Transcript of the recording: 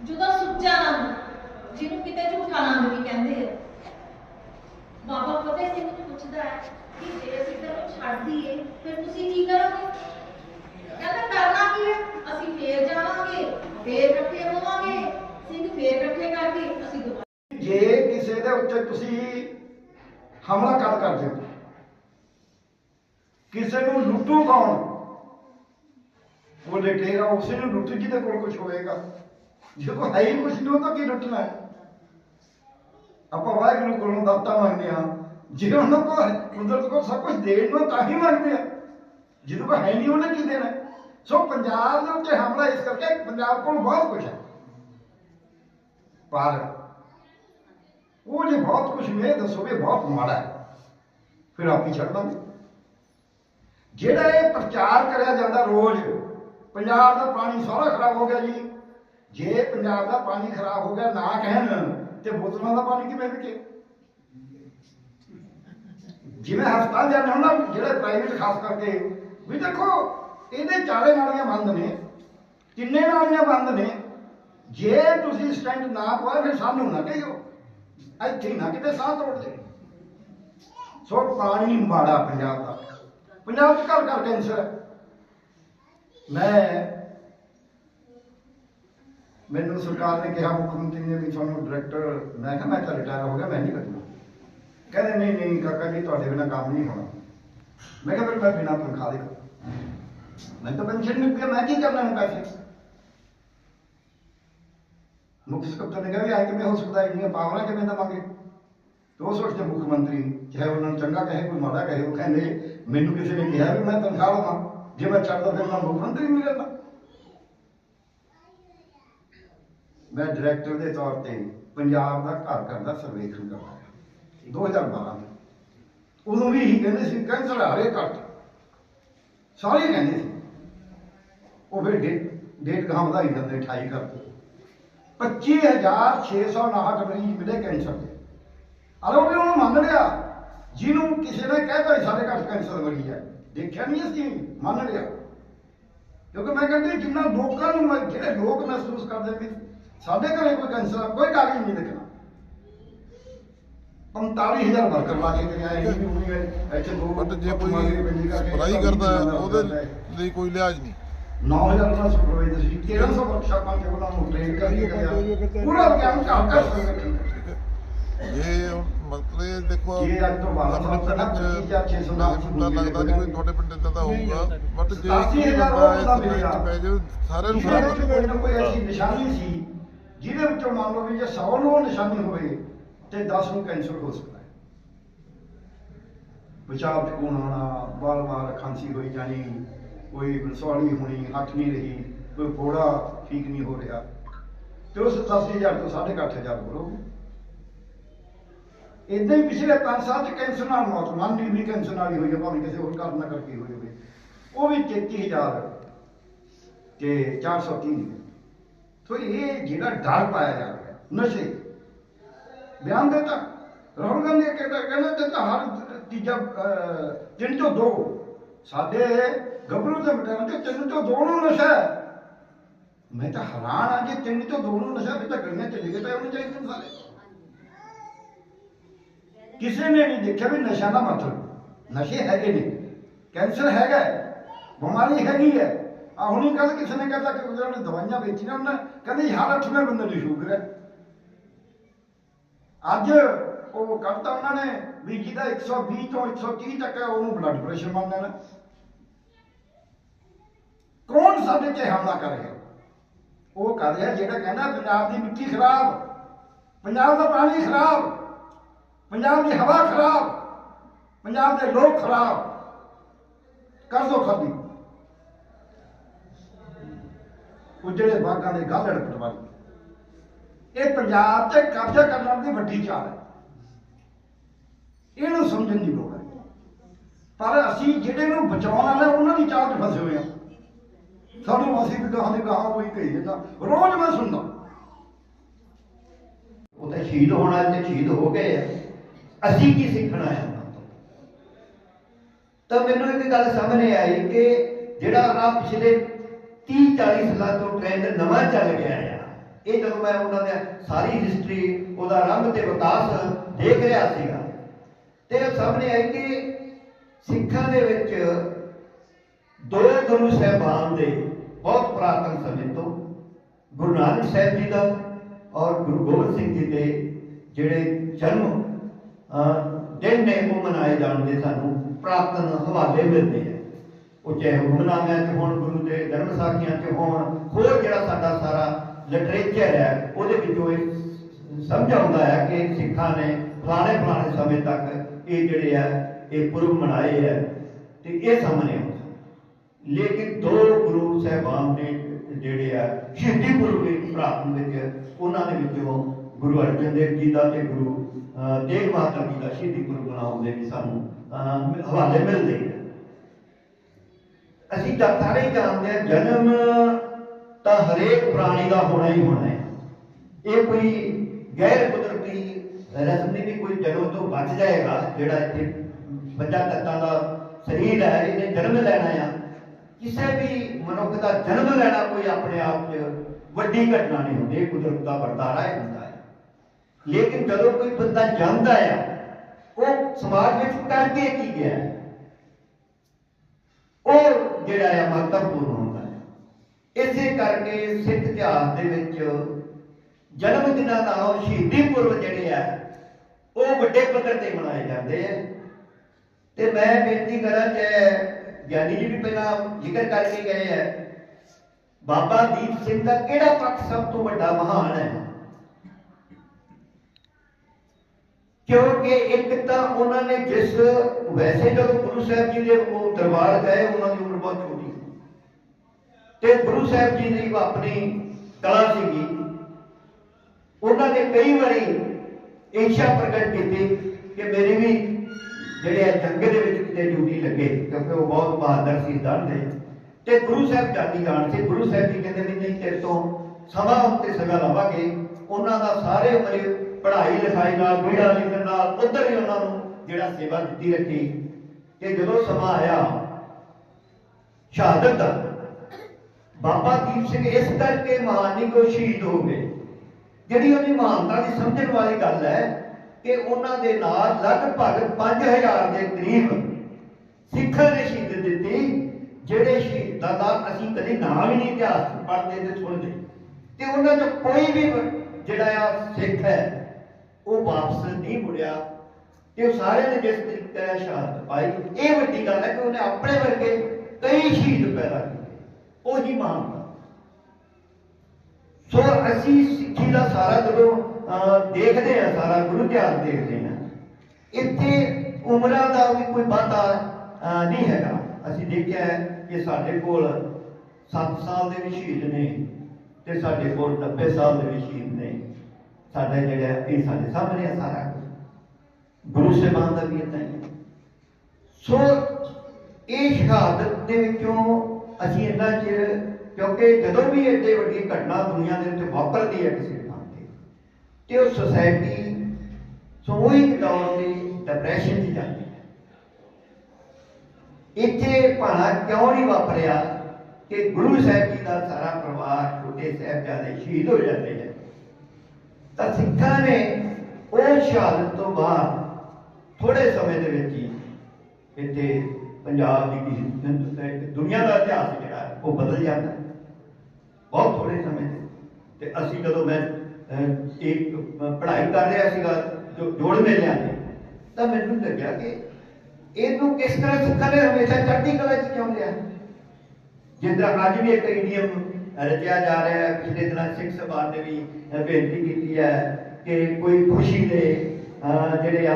ਜਦੋਂ ਸੁੱਚਾ ਆਨੰਦ ਜਿਹਨੂੰ ਕਿਤੇ ਝੂਠਾ ਆਨੰਦ ਵੀ ਕਹਿੰਦੇ ਆ। ਬਾਬਾ ਫਤਿਹ ਸਿੰਘ ਨੂੰ ਪੁੱਛਦਾ ਹੈ ਕਿ ਜੇ ਅਸੀਂ ਤੈਨੂੰ ਛੱਡ ਦਈਏ, ਫਿਰ ਤੁਸੀਂ ਕੀ ਕਰੋਗੇ? ਕਹਿੰਦਾ, ਕਰਨਾ ਕੀ ਹੈ? ਅਸੀਂ ਫੇਰ ਜਾਵਾਂਗੇ, ਫੇਰ ਇਕੱਠੇ ਹੋਵਾਂਗੇ, ਸਿੰਘ ਫੇਰ ਇਕੱਠੇ ਕਰਕੇ ਅਸੀਂ ਦੁਬਾਰਾ ਜੇ ਕਿਸੇ ਦੇ ਉੱਤੇ ਤੁਸੀਂ ਹਮਲਾ ਕਰ ਕਰਦੇ ਹੋ, ਕਿਸੇ ਨੂੰ ਲੁੱਟੂ ਕੌਣ? ਉਹ ਲੁੱਟੇਗਾ, ਉਸੇ ਨੂੰ ਲੁੱਟ ਜਿਹਦੇ ਕੋਲ ਕੁਝ ਹੋਏਗਾ ਜੇ ਕੋ ਹੈ ਹੀ ਕੁਝ ਨਹੀਂ, ਉਹ ਤਾਂ ਕੀ ਲੁੱਟਣਾ ਹੈ? ਆਪਾਂ ਵਾਹਿਗੁਰੂ ਕੋਲੋਂ ਦਾਤਾ ਮੰਗਦੇ ਹਾਂ। ਜੇ ਉਹਨਾਂ ਕੋਲ ਕੁਦਰਤ ਕੋਲ ਸਭ ਕੁਝ ਦੇਣ ਨੂੰ ਤਾਂ ਹੀ ਮੰਗਦੇ ਆ ਜਿਹਦੇ ਕੋਲ ਹੈ ਨਹੀਂ, ਉਹਨੇ ਕੀ ਦੇਣਾ ਸੋ ਪੰਜਾਬ ਦੇ ਉੱਤੇ ਹਮਲਾ ਇਸ ਕਰਕੇ ਪੰਜਾਬ ਕੋਲ ਬਹੁਤ ਕੁਝ ਹੈ। ਪਰ ਉਹ ਜੇ ਬਹੁਤ ਕੁਝ ਨੇ, ਦੱਸੋ ਵੀ ਬਹੁਤ ਮਾੜਾ ਹੈ। ਫਿਰ ਆਪ ਹੀ ਛੱਡ ਦਾਂਗੇ। ਜਿਹੜਾ ਇਹ ਪ੍ਰਚਾਰ ਕਰਿਆ ਜਾਂਦਾ ਰੋਜ਼, ਪੰਜਾਬ ਦਾ ਪਾਣੀ ਸਾਰਾ ਖਰਾਬ ਹੋ ਗਿਆ ਜੀ। ਜੇ ਪੰਜਾਬ ਦਾ ਪਾਣੀ ਖਰਾਬ ਹੋ ਗਿਆ ਨਾ ਕਹਿਣ ਤੇ ਬੋਤਲਾਂ ਦਾ ਪਾਣੀ ਕਿਵੇਂ ਵਿਕੇ? ਜਿਵੇਂ ਹਸਪਤਾਲ ਜਾਂਦੇ ਹੁਣ ਨਾ, ਜਿਹੜੇ ਪ੍ਰਾਈਵੇਟ ਖਾਸ ਕਰਕੇ, ਵੀ ਦੇਖੋ, ਇਹਦੇ ਚਾਰੇ ਨਾਲੀਆਂ ਬੰਦ ਨੇ, ਕਿੰਨੇ ਨਾਲੀਆਂ ਬੰਦ ਨੇ, ਜੇ ਤੁਸੀਂ ਸਟੈਂਡ ਨਾ ਪਵਾਏ ਫਿਰ ਸਾਨੂੰ ਨਾ ਕਹੀਓ। ਇੱਥੇ ਹੀ ਨਾ ਕਿਤੇ ਸਾਹ ਤੋੜ ਦੇ। ਸੋ ਪਾਣੀ ਮਾੜਾ ਪੰਜਾਬ ਦਾ। ਪੰਜਾਬ ਚ ਘਰ ਘਰ ਕੈਂਸਰ। ਹੈ ਮੈਂ ਮੈਨੂੰ ਸਰਕਾਰ ਨੇ ਕਿਹਾ ਮੁੱਖ ਮੰਤਰੀ ਨੇ ਵੀ ਤੁਹਾਨੂੰ ਡਾਇਰੈਕਟਰ ਮੈਂ ਕਿਹਾ ਮੈਂ ਤਾਂ ਰਿਟਾਇਰ ਹੋ ਗਿਆ, ਮੈਂ ਨਹੀਂ ਕਰਨਾ ਕਹਿੰਦੇ ਨਹੀਂ ਨਹੀਂ ਕਾਕਾ ਜੀ, ਤੁਹਾਡੇ ਬਿਨਾਂ ਕੰਮ ਨਹੀਂ ਹੋਣਾ। ਮੈਂ ਕਿਹਾ ਫਿਰ ਮੈਂ ਬਿਨਾਂ ਤਨਖਾਹ ਦੇ ਮੈਂ ਤਾਂ ਪੈਨਸ਼ਨ ਨਹੀਂ ਪਿਆ ਮੈਂ ਕੀ ਕਰਨਾ ਹੈ ਪੈਸੇ? ਮੁੱਖ ਸਕੱਤਰ ਨੇ ਕਿਹਾ ਵੀ ਆਏ ਕਿਵੇਂ ਹੋ ਸਕਦਾ, ਇੰਨੀਆਂ ਪਾਵਰਾਂ ਕਿਵੇਂ ਦੇਵਾਂਗੇ? ਤੇ ਉਹ ਸੋਚਦੇ ਮੁੱਖ ਮੰਤਰੀ, ਚਾਹੇ ਉਹਨਾਂ ਨੂੰ ਚੰਗਾ ਕਹੇ, ਕੋਈ ਮਾੜਾ ਕਹੇ, ਉਹ ਕਹਿੰਦੇ, ਮੈਨੂੰ ਕਿਸੇ ਨੇ ਕਿਹਾ ਵੀ ਮੈਂ ਤਨਖਾਹ ਲਵਾਂ, ਜੇ ਮੈਂ ਚੱਲਦਾ ਫਿਰ ਮੈਂ ਮੁੱਖ ਮੰਤਰੀ ਨਹੀਂ ਰਹਿੰਦਾ। ਮੈਂ ਡਾਇਰੈਕਟਰ ਦੇ ਤੌਰ ਤੇ ਪੰਜਾਬ ਦਾ ਘਰ ਘਰ ਦਾ ਸਰਵੇਖਣ ਕਰਵਾਇਆ 2012 ਵਿੱਚ ਉਦੋਂ ਵੀ ਹੀ ਕਹਿੰਦੇ ਸੀ ਕੈਂਸਰ ਆ ਰਿਹਾ ਘੱਟ ਸਾਰੇ ਕਹਿੰਦੇ ਸੀ। ਉਹ ਫਿਰ ਡੇਟ ਡੇਟ ਕਹਾਂ ਵਧਾਈ ਜਾਂਦੇ 28 ਕਰਦੇ 25659 ਮਰੀਜ਼ ਮਿਲੇ ਕੈਂਸਰ ਦੇ। ਅਰੇ ਉਹ ਵੀ ਉਹਨੂੰ ਮੰਨ ਲਿਆ। ਜਿਹਨੂੰ ਕਿਸੇ ਨੇ ਕਹਿਤਾ ਸੀ ਸਾਡੇ ਘਰ ਕੈਂਸਰ ਮਰੀ ਹੈ। ਦੇਖਿਆ ਨਹੀਂ ਅਸੀਂ ਮੰਨ ਲਿਆ। ਕਿਉਂਕਿ ਮੈਂ ਕਹਿੰਦੀ, ਜਿੰਨਾ ਲੋਕਾਂ ਨੂੰ ਮੈਂ- ਜਿਹੜੇ ਲੋਕ ਮਹਿਸੂਸ ਕਰਦੇ ਵੀ ਸਾਡੇ ਘਰੇ ਕੋਈ ਕੈਂਸਰ ਕੋਈ ਕਾਗਜ਼ ਨਹੀਂ ਲਿਖਣਾ 45000 ਵਰਕਰ ਲਾ ਕੇ ਗਿਆ ਇਹ ਵੀ ਉਹਨੇ ਇੱਥੇ ਦੋ ਬਟ ਜੇ ਕੋਈ ਸਪਲਾਈ ਕਰਦਾ ਹੈ ਉਹਦੇ ਲਈ ਕੋਈ ਲਿਹਾਜ਼ ਨਹੀਂ। 9000 ਦਾ ਸੁਪਰਵਾਈਜ਼ਰ ਸੀ 1300 ਵਰਕਸ਼ਾਪਾਂ ਕੇ ਉਹਨਾਂ ਨੂੰ ਟ੍ਰੇਨ ਕਰਕੇ ਗਿਆ ਪੂਰਾ ਘਰ ਘਰ ਸੰਗਠਨ ਜੇ ਹੁਣ ਮਤਲਬ ਇਹ ਦੇਖੋ ਜੇ ਅੱਜ ਤੋਂ ਬਾਅਦ ਆਪਣੇ ਪਿੰਡ 'ਚ ਪੱਚੀ ਜਾਂ ਛੇ ਸੌ ਨਾਮ ਮੈਨੂੰ ਤਾਂ ਲੱਗਦਾ ਨਹੀਂ ਕੋਈ ਤੁਹਾਡੇ ਪਿੰਡ ਦਾ ਤਾਂ ਹੋਊਗਾ ਬਟ ਜੇ ਕੋਈ ਬੰਦਾ ਉਹ ਇਸ ਬੰਦਾ ਲਾਈਨ 'ਚ ਮਿਲਿਆ। ਪੈ ਜਾਵੇ ਸਾਰਿਆਂ ਨੂੰ ਜਿਹਦੇ ਖਰਾਬ ਵਿੱਚ ਕੋਈ ਨਾ ਕੋਈ ਐਸੀ ਨਿਸ਼ਾਨੀ ਸੀ ਜਿਹਦੇ ਵਿੱਚੋਂ ਮੰਨ ਲਓ ਵੀ ਜੇ 100 ਨੂੰ ਨਿਸ਼ਾਨੀ ਹੋਵੇ, ਤੇ 10 ਨੂੰ ਕੈਂਸਰ ਹੋ ਸਕਦਾ ਹੈ। ਪਿਸ਼ਾਬ ਚ ਖੂਨ ਆਉਣਾ, ਵਾਰ-ਵਾਰ ਖਾਂਸੀ ਹੋਈ ਜਾਣੀ, ਕੋਈ ਬਨਸਵਾਲੀ ਹੋਣੀ, ਹੱਥ ਨਹੀਂ ਰਹੀ, ਕੋਈ ਫੋੜਾ ਠੀਕ ਨਹੀਂ ਹੋ ਰਿਹਾ। ਤੇ ਉਸ 80000 ਤੋਂ 8500 ਬੋਲੋ। ਇਦਾਂ ਹੀ ਪਿਛਲੇ 5 ਸਾਲ ਚ ਕੈਂਸਰ ਨਾਲ ਮੌਤ, ਮੰਨ ਲਈ ਵੀ ਕੈਂਸਰ ਨਾਲ ਹੀ ਹੋਈ ਹੈ ਭਾਵੇਂ ਕਿਸੇ ਹੋਰ ਕਾਰਨ ਨਾਲ ਕਰਕੇ ਹੋਈ ਹੋਵੇ ਉਹ ਵੀ 33000 ਤੇ 430 ਸੋ ਇਹ ਜਿਹੜਾ ਡਰ ਪਾਇਆ ਜਾ ਰਿਹਾ ਨਸ਼ੇ ਬਿਆਨ ਦਿੱਤਾ ਰਾਹੁਲ ਗਾਂਧੀ ਕਹਿੰਦਾ ਕਹਿੰਦਾ ਤੇ ਤਾਂ ਹਰ ਤੀਜਾ ਤਿੰਨ ਤੋਂ ਦੋ ਸਾਡੇ ਗੱਭਰੂ ਦੇ ਮਟਰਾਂ ਤੇ ਤਿੰਨ ਤੋਂ ਦੋ ਨੂੰ ਨਸ਼ਾ ਮੈਂ ਤਾਂ ਹੈਰਾਨ ਆ ਜੇ ਤਿੰਨ ਤੋਂ ਦੋ ਨੂੰ ਨਸ਼ਾ ਵੀ ਤਾਂ ਗਲੀਆਂ ਚਲੇ ਗਏ ਤਾਂ ਉਹਨੇ ਚਾਹੀਦੇ ਸਾਰੇ ਕਿਸੇ ਨੇ ਨਹੀਂ ਦੇਖਿਆ ਵੀ ਨਸ਼ਾ ਦਾ ਮਤਲਬ ਨਸ਼ੇ ਹੈਗੇ ਨੇ ਕੈਂਸਰ ਹੈਗਾ ਬਿਮਾਰੀ ਹੈਗੀ ਹੈ ਆ ਹੁਣੀ ਕੱਲ ਕਿਸੇ ਨੇ ਕਹਿੰਦਾ ਕਿ ਉਹਨਾਂ ਨੇ ਦਵਾਈਆਂ ਵੇਚੀਆਂ ਉਹਨਾਂ ਕਹਿੰਦੇ ਹਰ ਅੱਠਵੇਂ ਬੰਦੇ ਨੂੰ ਸ਼ੂਗਰ ਹੈ। ਅੱਜ ਉਹ ਕੱਢਤਾ ਉਹਨਾਂ ਨੇ ਵੀ ਜਿਹਦਾ 120 ਤੋਂ 130 ਤੱਕ ਹੈ ਉਹਨੂੰ ਬਲੱਡ ਪ੍ਰੈਸ਼ਰ ਮੰਨ ਲੈਣਾ ਕੌਣ ਸਾਡੇ ਤੇ ਹਮਲਾ ਕਰ ਰਿਹਾ? ਉਹ ਕਰ ਰਿਹਾ ਜਿਹੜਾ ਕਹਿੰਦਾ ਪੰਜਾਬ ਦੀ ਮਿੱਟੀ ਖਰਾਬ, ਪੰਜਾਬ ਦਾ ਪਾਣੀ ਖਰਾਬ, ਪੰਜਾਬ ਦੀ ਹਵਾ ਖਰਾਬ, ਪੰਜਾਬ ਦੇ ਲੋਕ ਖਰਾਬ। ਕਰ ਦੋ ਖਾਦੀ ਉਜੜੇ ਬਾਗਾਂ ਦੇ ਗਾਲੜ ਪਟਵਾਰੀ ਇਹ ਪੰਜਾਬ ਤੇ ਕਬਜ਼ਾ ਕਰਨ ਦੀ ਵੱਡੀ ਚਾਲ ਹੈ। ਇਹਨੂੰ ਸਮਝਣ ਦੀ ਲੋੜ ਹੈ। ਪਰ ਅਸੀਂ ਜਿਹੜੇ ਨੂੰ ਬਚਾਉਣ ਵਾਲੇ ਉਹਨਾਂ ਦੀ ਚਾਲ 'ਚ ਫਸੇ ਹੋਏ ਹਾਂ। ਸਾਨੂੰ ਅਸੀਂ ਵੀ ਗਾਹਾਂ ਦੇ ਗਾਹਾਂ ਕੋਈ ਕਹੀ ਜਾਂਦਾ, ਰੋਜ਼ ਮੈਂ ਸੁਣਦਾ ਉਹ ਤਾਂ ਸ਼ਹੀਦ ਹੋਣਾ ਤੇ ਸ਼ਹੀਦ ਹੋ ਗਏ ਆ। ਅਸੀਂ ਕੀ ਸਿੱਖਣਾ ਹੈ ਤਾਂ? ਮੈਨੂੰ ਇੱਕ ਗੱਲ ਸਾਹਮਣੇ ਆਈ ਕਿ ਜਿਹੜਾ ਆ ਪਿਛਲੇ 30 40 ਸਾਲਾਂ ਤੋਂ ਟ੍ਰੈਂਡ ਨਵਾਂ ਚੱਲ ਗਿਆ ਆ। ਇਹ ਜਦੋਂ ਮੈਂ ਉਹਨਾਂ ਦੇ ਸਾਰੀ ਹਿਸਟਰੀ ਉਹਦਾ ਰੰਗ ਤੇ ਵਿਕਾਸ ਦੇਖ ਰਿਹਾ ਸੀਗਾ। ਤੇ ਸਾਹਮਣੇ ਆਈ ਕਿ ਸਿੱਖਾਂ ਦੇ ਵਿੱਚ ਦੋ ਗੁਰੂ ਸਾਹਿਬਾਨ ਦੇ ਬਹੁਤ ਪ੍ਰਾਤਨ ਸਮੇਂ ਤੋਂ ਗੁਰੂ ਨਾਨਕ ਸਾਹਿਬ ਜੀ ਦਾ ਔਰ ਗੁਰੂ ਗੋਬਿੰਦ ਸਿੰਘ ਜੀ ਦੇ ਜਿਹੜੇ ਜਨਮ ਦਿਨ ਨੇ ਉਹ ਮਨਾਏ ਜਾਣਦੇ ਸਾਨੂੰ ਪ੍ਰਾਤਨ ਹਵਾਲੇ ਮਿਲਦੇ ਉਹ ਚਾਹੇ ਹੁਕਮਨਾਮਿਆਂ ਚ ਹੋਣ, ਗੁਰੂ ਦੇ ਧਰਮ ਸਾਖੀਆਂ ਚ ਹੋਣ ਹੋਰ ਜਿਹੜਾ ਸਾਡਾ ਸਾਰਾ ਲਿਟਰੇਚਰ ਹੈ, ਉਹਦੇ ਵਿੱਚੋਂ ਇਹ ਸਮਝ ਆਉਂਦਾ ਹੈ ਕਿ ਸਿੱਖਾਂ ਨੇ ਫਲਾਣੇ ਪੁਰਾਣੇ ਸਮੇਂ ਤੱਕ ਇਹ ਜਿਹੜੇ ਆ, ਇਹ ਪੁਰਬ ਮਨਾਏ ਹੈ ਤੇ ਇਹ ਸਾਹਮਣੇ ਆਉਂਦਾ ਲੇਕਿਨ ਦੋ ਗੁਰੂ ਸਾਹਿਬਾਨ ਨੇ ਜਿਹੜੇ ਆ, ਸ਼ਹੀਦੀ ਪੁਰਬ ਦੇ ਪ੍ਰਾਪਤ ਵਿੱਚ, ਉਹਨਾਂ ਦੇ ਵਿੱਚੋਂ ਗੁਰੂ ਅਰਜਨ ਦੇਵ ਜੀ ਦਾ ਤੇ ਗੁਰੂ ਤੇਗ ਬਹਾਦਰ ਜੀ ਦਾ ਸ਼ਹੀਦੀ ਪੁਰਬ ਮਨਾਉਣ ਦੇ ਵੀ ਸਾਨੂੰ ਹਵਾਲੇ ਮਿਲਦੇ ਆ ਅਸੀਂ ਤਾਂ ਸਾਰੇ ਹੀ ਜਾਣਦੇ ਹਾਂ, ਜਨਮ ਤਾਂ ਹਰੇਕ ਪ੍ਰਾਣੀ ਦਾ ਹੋਣਾ ਹੀ ਹੋਣਾ ਹੈ। ਇਹ ਕੋਈ ਗੈਰ ਕੁਦਰਤੀ ਰਸਮ ਨਹੀਂ ਕੋਈ ਜਨਮ ਤੋਂ ਬਚ ਜਾਏਗਾ, ਜਿਹੜਾ ਇੱਥੇ ਪੰਜਾਂ ਤੱਤਾਂ ਦਾ ਸਰੀਰ ਹੈ ਇਹਨੇ ਜਨਮ ਲੈਣਾ ਆ। ਕਿਸੇ ਵੀ ਮਨੁੱਖ ਦਾ ਜਨਮ ਲੈਣਾ ਕੋਈ ਆਪਣੇ ਆਪ 'ਚ ਵੱਡੀ ਘਟਨਾ ਨਹੀਂ ਹੁੰਦੀ ਕੁਦਰਤ ਦਾ ਵਰਤਾਰਾ ਹੀ ਹੁੰਦਾ ਹੈ। ਲੇਕਿਨ ਜਦੋਂ ਕੋਈ ਬੰਦਾ ਜੰਮਦਾ ਆ, ਉਹ ਸਮਾਜ ਵਿੱਚ ਕਰਕੇ ਕੀ ਗਿਆ? ਜਿਹੜਾ ਹੈ ਮਹੱਤਵਪੂਰਨ ਹੁੰਦਾ ਹੈ। ਇਸੇ ਕਰਕੇ ਸਿੱਖ ਇਤਿਹਾਸ ਦੇ ਵਿੱਚ ਜਨਮ ਦਿਨਾਂ ਨਾਲੋਂ ਸ਼ਹੀਦੀ ਪੁਰਬ ਜਿਹੜੇ ਆ, ਉਹ ਵੱਡੇ ਪੱਧਰ ਤੇ ਮਨਾਏ ਜਾਂਦੇ ਆ। ਤੇ ਮੈਂ ਬੇਨਤੀ ਕਰਾਂ ਕਿ ਗਿਆਨੀ ਜੀ ਵੀ ਪਹਿਲਾਂ ਜ਼ਿਕਰ ਕਰਕੇ ਗਏ ਆ, ਬਾਬਾ ਦੀਪ ਸਿੰਘ ਦਾ ਕਿਹੜਾ ਪੱਖ ਸਭ ਤੋਂ ਵੱਡਾ ਮਹਾਨ ਹੈ? ਕਿਉਂਕਿ ਇੱਕ ਤਾਂ ਉਹਨਾਂ ਨੇ ਜਿਸ, ਵੈਸੇ ਜਦੋਂ ਗੁਰੂ ਸਾਹਿਬ ਜੀ ਦੇ ਉਹ ਦਰਬਾਰ ਗਏ, ਉਹਨਾਂ ਦੀ ਬਹੁਤ ਛੋਟੀ ਤੇ ਗੁਰੂ ਸਾਹਿਬ ਜੀ ਦੀ ਆਪਣੀ ਕਲਾ ਸੀਗੀ। ਉਹਨਾਂ ਨੇ ਕਈ ਵਾਰੀ ਇੱਛਾ ਪ੍ਰਗਟ ਕੀਤੀ ਕਿ ਮੇਰੀ ਵੀ ਜਿਹੜੇ ਜੰਗ ਦੇ ਵਿੱਚ ਕਿਤੇ ਡਿਊਟੀ ਲੱਗੇ, ਕਿਉਂਕਿ ਉਹ ਬਹੁਤ ਬਹਾਦਰ ਸੀ ਦੇ। ਤੇ ਗੁਰੂ ਸਾਹਿਬ ਜਾਤੀ ਜਾਣ ਸੀ। ਗੁਰੂ ਸਾਹਿਬ ਜੀ ਕਹਿੰਦੇ ਵੀ ਨਹੀਂ, ਤੇਰੇ ਤੋਂ ਸਮਾਂ ਉੱਤੇ ਸਗਾ ਲਵਾਂਗੇ। ਉਹਨਾਂ ਦਾ ਸਾਰੇ ਉਮਰੇ ਪੜ੍ਹਾਈ ਲਿਖਾਈ ਨਾਲ ਬੀੜਾ ਲਿਖਣ ਨਾਲ, ਉਧਰ ਹੀ ਉਹਨਾਂ ਨੂੰ ਜਿਹੜਾ ਸੇਵਾ ਦਿੱਤੀ ਰੱਖੀ। ਕਿ ਜਦੋਂ ਸਮਾਂ ਆਇਆ ਸ਼ਹਾਦਤ ਦਾ ਬਾਬਾ ਦੀਪ ਸਿੰਘ ਇਸ ਕਰਕੇ ਮਹਾਨ ਨਹੀਂ ਕੋ ਸ਼ਹੀਦ ਹੋ ਗਏ ਜਿਹੜੀ ਉਹਦੀ ਮਹਾਨਤਾ ਦੀ ਸਮਝਣ ਵਾਲੀ ਗੱਲ ਹੈ ਕਿ ਉਹਨਾਂ ਦੇ ਨਾਲ ਲਗਭਗ 5000 ਦੇ ਕਰੀਬ ਸਿੱਖਾਂ ਨੇ ਸ਼ਹੀਦ ਦਿੱਤੀ, ਜਿਹੜੇ ਸ਼ਹੀਦਾਂ ਦਾ ਅਸੀਂ ਕਦੇ ਨਾਮ ਹੀ ਨਹੀਂ ਇਤਿਹਾਸ ਪੜ੍ਹਦੇ ਤੇ ਸੁਣਦੇ। ਤੇ ਉਹਨਾਂ ਚੋਂ ਕੋਈ ਵੀ ਜਿਹੜਾ ਆ ਸਿੱਖ ਹੈ, ਉਹ ਵਾਪਸ ਨਹੀਂ ਮੁੜਿਆ। ਤੇ ਉਹ ਸਾਰਿਆਂ ਨੇ ਜਿਸ ਤਰੀਕੇ ਨਾਲ ਸ਼ਹਾਦਤ ਪਾਈ, ਇਹ ਵੱਡੀ ਗੱਲ ਹੈ ਕਿ ਉਹਨੇ ਆਪਣੇ ਵਰਗੇ ਕਈ ਸ਼ਹੀਦ ਪੈਦਾ ਕੀਤੇ। ਉਹੀ ਮਾਨਤਾ ਸੋ ਅਸੀਂ ਸਿੱਖੀ ਦਾ ਸਾਰਾ ਜਦੋਂ ਦੇਖਦੇ ਆ ਸਾਰਾ ਗੁਰੂ ਇਤਿਹਾਸ ਦੇਖਦੇ ਆ ਇੱਥੇ ਉਮਰਾਂ ਦਾ ਵੀ ਕੋਈ ਵਾਧਾ ਨਹੀਂ ਹੈਗਾ। ਅਸੀਂ ਦੇਖਿਆ ਕਿ ਸਾਡੇ ਕੋਲ 7 ਸਾਲ ਦੇ ਵੀ ਸ਼ਹੀਦ ਨੇ ਤੇ ਸਾਡੇ ਕੋਲ 90 ਸਾਲ ਦੇ ਵੀ ਸ਼ਹੀਦ ਨੇ। ਸਾਡਾ ਜਿਹੜਾ ਇਹ ਸਾਡੇ ਸਾਹਮਣੇ ਆ ਸਾਰਾ। ਕੁਝ। ਗੁਰੂ ਸਾਹਿਬਾਨ ਦਾ ਵੀ ਇਦਾਂ ਹੀ। ਸੋ ਇਹ ਸ਼ਹਾਦਤ ਦੇ ਵਿੱਚੋਂ ਅਸੀਂ ਇੰਨਾ ਚਿਰ, ਕਿਉਂਕਿ ਜਦੋਂ ਵੀ ਏਡੇ ਵੱਡੀ ਘਟਨਾ ਦੁਨੀਆ ਦੇ ਵਿੱਚ ਵਾਪਰਦੀ ਹੈ ਕਿਸੇ ਥਾਂ ਤੇ ਤੇ ਉਹ ਸੁਸਾਇਟੀ ਸਮੂਹਿਕ ਤੌਰ ਤੇ ਡਿਪਰੈਸ਼ਨ 'ਚ ਜਾਂਦੀ ਹੈ। ਇੱਥੇ ਭਾਣਾ ਕਿਉਂ ਨਹੀਂ ਵਾਪਰਿਆ ਕਿ ਗੁਰੂ ਸਾਹਿਬ ਜੀ ਦਾ ਸਾਰਾ ਪਰਿਵਾਰ ਛੋਟੇ ਸਾਹਿਬਜ਼ਾਦੇ ਸ਼ਹੀਦ ਹੋ ਜਾਂਦੇ ਹੈ ਤਾਂ ਸਿੱਖਾਂ ਨੇ ਉਹ ਸ਼ਹਾਦਤ ਤੋਂ ਬਾਅਦ ਥੋੜੇ ਸਮੇਂ ਦੇ ਵਿੱਚ ਹੀ ਇੱਥੇ ਪੰਜਾਬ ਦੀ ਕਿਸੇ ਦੁਨੀਆ ਦਾ ਇਤਿਹਾਸ ਜਿਹੜਾ ਹੈ, ਉਹ ਬਦਲ ਜਾਂਦਾ ਹੈ। ਬਹੁਤ ਥੋੜੇ ਸਮੇਂ ਦੇ ਤੇ ਅਸੀਂ ਜਦੋਂ ਮੈਂ ਇੱਕ ਪੜ੍ਹਾਈ ਕਰ ਰਿਹਾ ਸੀਗਾ ਜੋ ਜੋੜ ਮੇਲਿਆਂ ਦੇ ਤਾਂ ਮੈਨੂੰ ਲੱਗਿਆ ਕਿ ਇਹਨੂੰ ਕਿਸ ਤਰ੍ਹਾਂ ਸਿੱਖਾਂ ਨੇ ਹਮੇਸ਼ਾ ਚੜ੍ਹਦੀ ਕਲਾ 'ਚ ਕਿਉਂ ਲਿਆ ਜਿਸ ਅੱਜ ਵੀ ਇੱਕ ਇੰਡੀਅਮ ਰਚਿਆ ਜਾ ਰਿਹਾ ਹੈ ਪਿਛਲੇ ਦਿਨਾਂ ਸਿੱਖ ਸਭਾ ਨੇ ਵੀ ਬੇਨਤੀ ਕੀਤੀ ਹੈ ਕਿ ਕੋਈ ਖੁਸ਼ੀ ਦੇ ਅਹ, ਜਿਹੜੇ ਆ